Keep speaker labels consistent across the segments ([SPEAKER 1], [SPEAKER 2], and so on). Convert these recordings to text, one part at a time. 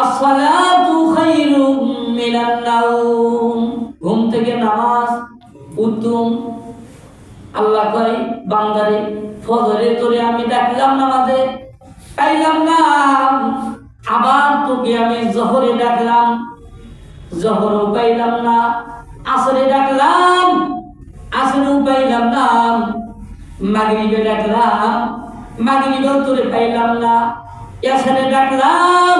[SPEAKER 1] আসসালাতু খায়রুম মিনান নাওম। ঘুম থেকে নামাজ উত্তম আল্লাহ কয় বান্দারে, ফজরে তোরে আমি ডাকলাম নামাজে। পাইলাম না। আবার তোকে আমি জহরে ডাকলাম। জহরও পাইলাম না। আসরে ডাকলাম। আসরেও পাইলাম না। মাগরিবে ডাকলাম। মাগরিবেও তোরে পাইলাম না। এসারে ডাকলাম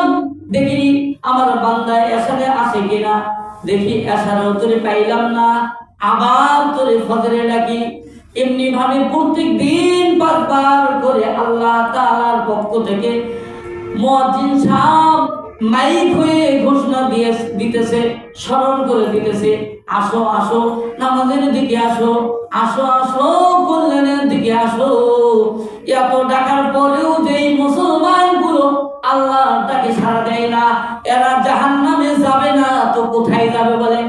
[SPEAKER 1] দেখি আমার বান্দা এসারে আসে কিনা। দেখি এসারেও তোরে পাইলাম না, আবার তোরে ফজরে ডাকি। এমনি ভাবে প্রত্যেক দিন পাঁচবার করে আল্লাহ তাআলার পক্ষ থেকে মুয়াজ্জিন সাহেব মাইক হয়ে ঘোষণা দিয়ে দিতেছে, স্মরণ করে দিতেছে, আসো আসো, নামাজের দিকে আসো আসো আসো। এরা জাহান্নামে যাবে না তো কোথায় যাবে বলেন?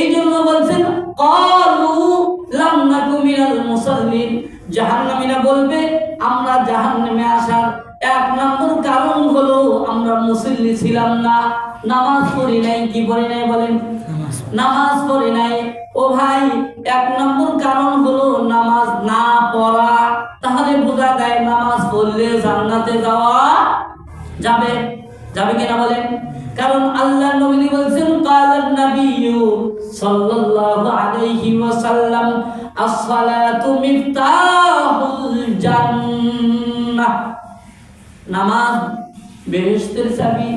[SPEAKER 1] এই জন্য বলছেন কলু লাম নাকু মিনাল মুসাল্লিন। জাহান্নামীরা বলবে আমরা জাহান্নামে আসার এক নম্বর কারণ হলো আমরা মুসল্লি ছিলাম না। নামাজ পড়ি নাই কি পড়ি নাই বলেন?
[SPEAKER 2] নামাজ
[SPEAKER 1] নামাজ পড়ি নাই। ও ভাই এক নম্বর কারণ হলো নামাজ না পড়া। তাহলে বোঝা যায় নামাজ পড়লে জান্নাতে যাওয়া যাবে। যাবে কিনা বলেন? কারণ আল্লাহ নবী বলছেন, কালান নাবিয়্যু সাল্লাল্লাহু আলাইহি ওয়াসাল্লাম as-salatu মিফতাহুল জান্নাহ। নামাজ, বেহেশতের চাবি,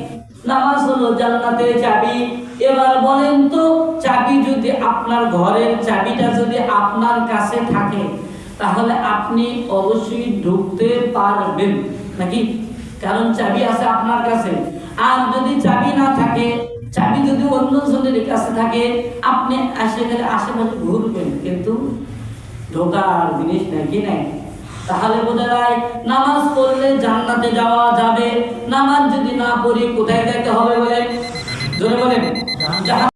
[SPEAKER 1] নামাজ হলো জান্নাতের চাবি। এবার বলেন তো, চাবি যদি আপনার ঘরের চাবিটা যদি আপনার কাছে থাকে, তাহলে আপনি অবশ্যই ঢুকতে পারবেন। নাকি? কারণ চাবি আছে আপনার কাছে। আর যদি চাবি না থাকে, চাবি যদি অন্য জনের কাছে থাকে, আপনি সেখানে আশেপাশে ঘুরবেন। কিন্তু ঢোকার জিনিস নাকি নাই? তাহলে বোঝা যায় নামাজ পড়লে জান্নাতে যাওয়া যাবে। নামাজ যদি না পড়ি, কোথায় যাইতে হবে বলেন? জোরে বলেন।